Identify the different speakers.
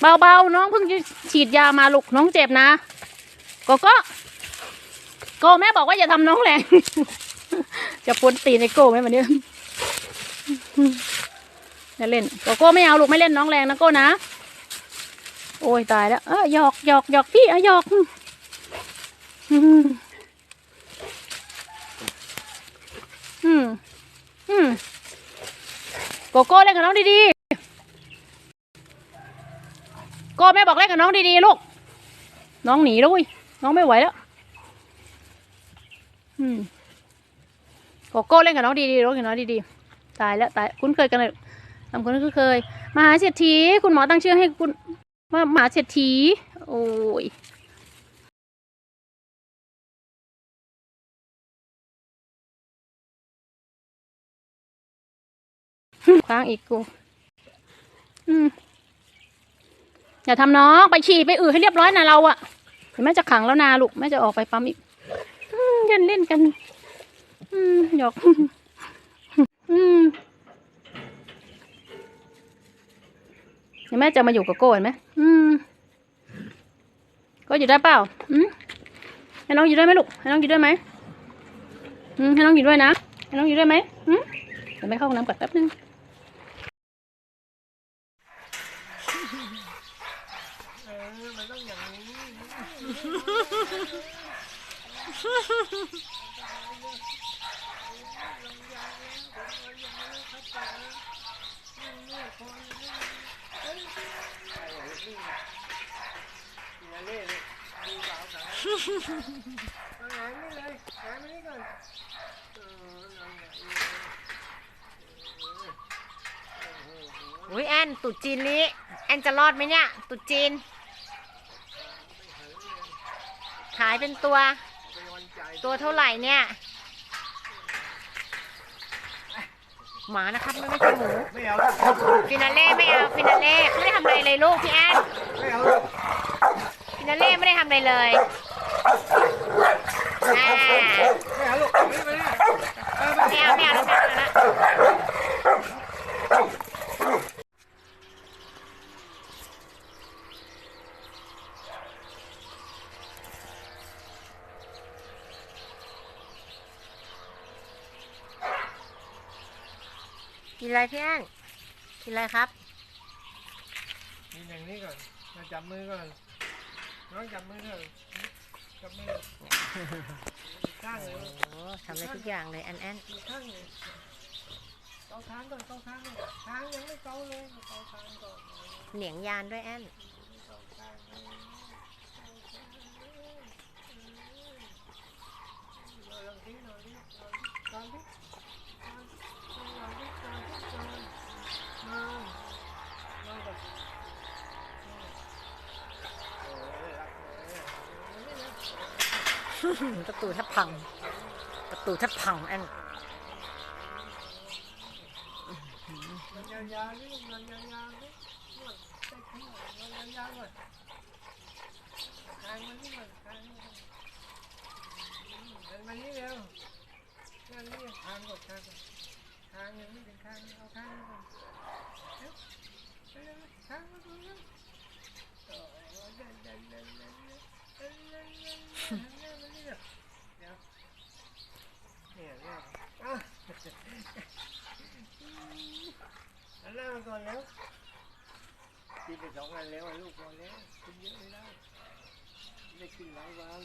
Speaker 1: เบาๆน้องเพิ่งฉีดยามาลูกน้องเจ็บนะโกโก้โกแม่บอกว่าอย่าทำน้องแรง จะปวนตีนไอโก้ไหมวันนี้อย่เล่นโกโก้ไม่เอาลูกไม่เล่นน้องแรงนะโก้นะ โอ้ยตายแล้วเออหยอกหยอกหยอกพี่เอะหยอกอืมอืมอืมโกโก้เล่นกับน้องดีๆ โก้แม่บอกเล่นกับน้องดีๆลูก น้องหนีแล้วเว้ยน้องไม่ไหวแล้วอืมโกโก้เล่นกับน้องดีๆลูกกับน้องดีๆตายแล้วตายคุ้นเคยกันเลยทำคนคุ้นเคยมหาเศรษฐีคุณหมอตั้งชื่อให้คุณว่ามหาเศรษฐีโอ้ยค้างอีกกู อืม อย่าทำน้องไปฉี่ไปอือให้เรียบร้อยนะเราอะเดี๋ยวแม่จะขังแล้วนาลูกแม่จะออกไปปั๊มอีกเล่นเล่นกันอืมหยอกอืมเดี๋ยวแม่จะมาอยู่กับโก้เห็นไหมอืมก็อยู่ได้เปล่าอืมให้น้องอยู่ด้วยไหมลูกให้น้องอยู่ด้วยไหมอืมให้น้องอยู่ด้วยนะให้น้องอยู่ด้วยไหมอืมเดี๋ยวแม่เข้าห้องน้ำก่อนแป๊บนึง
Speaker 2: อุ้ยแอนตุดจีนนี้ แอนจะรอดไหมเนี่ย ตุดจีน ขายเป็นตัว ตัวเท่าไหร่เนี่ย หมานะครับไม่ไม่ใช่หมู
Speaker 3: ไม่เอาแล้ว
Speaker 2: ฟินาเล่ไม่เอาฟินาเล่ไม่ได้ทำอะไรเลยลูกพี่แอน
Speaker 3: ไม่เอาแล้ว
Speaker 2: ฟินาเล่ไม่ได้ทำอะไรเลยอ่า
Speaker 3: ไม่เอาลูกไม่ไม่ไม่
Speaker 2: ไม่เอาไม่เอาแล้วไม่เอาแล้ว กินอะไรพี่แอนกินอะไรครับ
Speaker 3: นี่อย่างนี้ก่อนมาจับมือก่อนน้องจับมือเถอะจับมือข้างเลย
Speaker 2: โอ้ทำได้ทุกอย่างเลยแอนแอน
Speaker 3: ข้างเลยเกาค้างก่อนเกาค้างก่อนค้างยังไม่เกาเลยเกาค้างก่อน
Speaker 2: เหนียงยานด้วยแอน ประตูแทบพัง ประตูแทบพังแอน
Speaker 3: มานี่เร็วทางนี้ทางกดทางทางยังไม่ถึงทางเอาทางก่อนทางมาดูเร็ว หน้ามาก่อนแล้วกินไปสองอันแล้วอะลูกพอแล้วกินเยอะไม่ได้ไม่ได้กินหลายวัน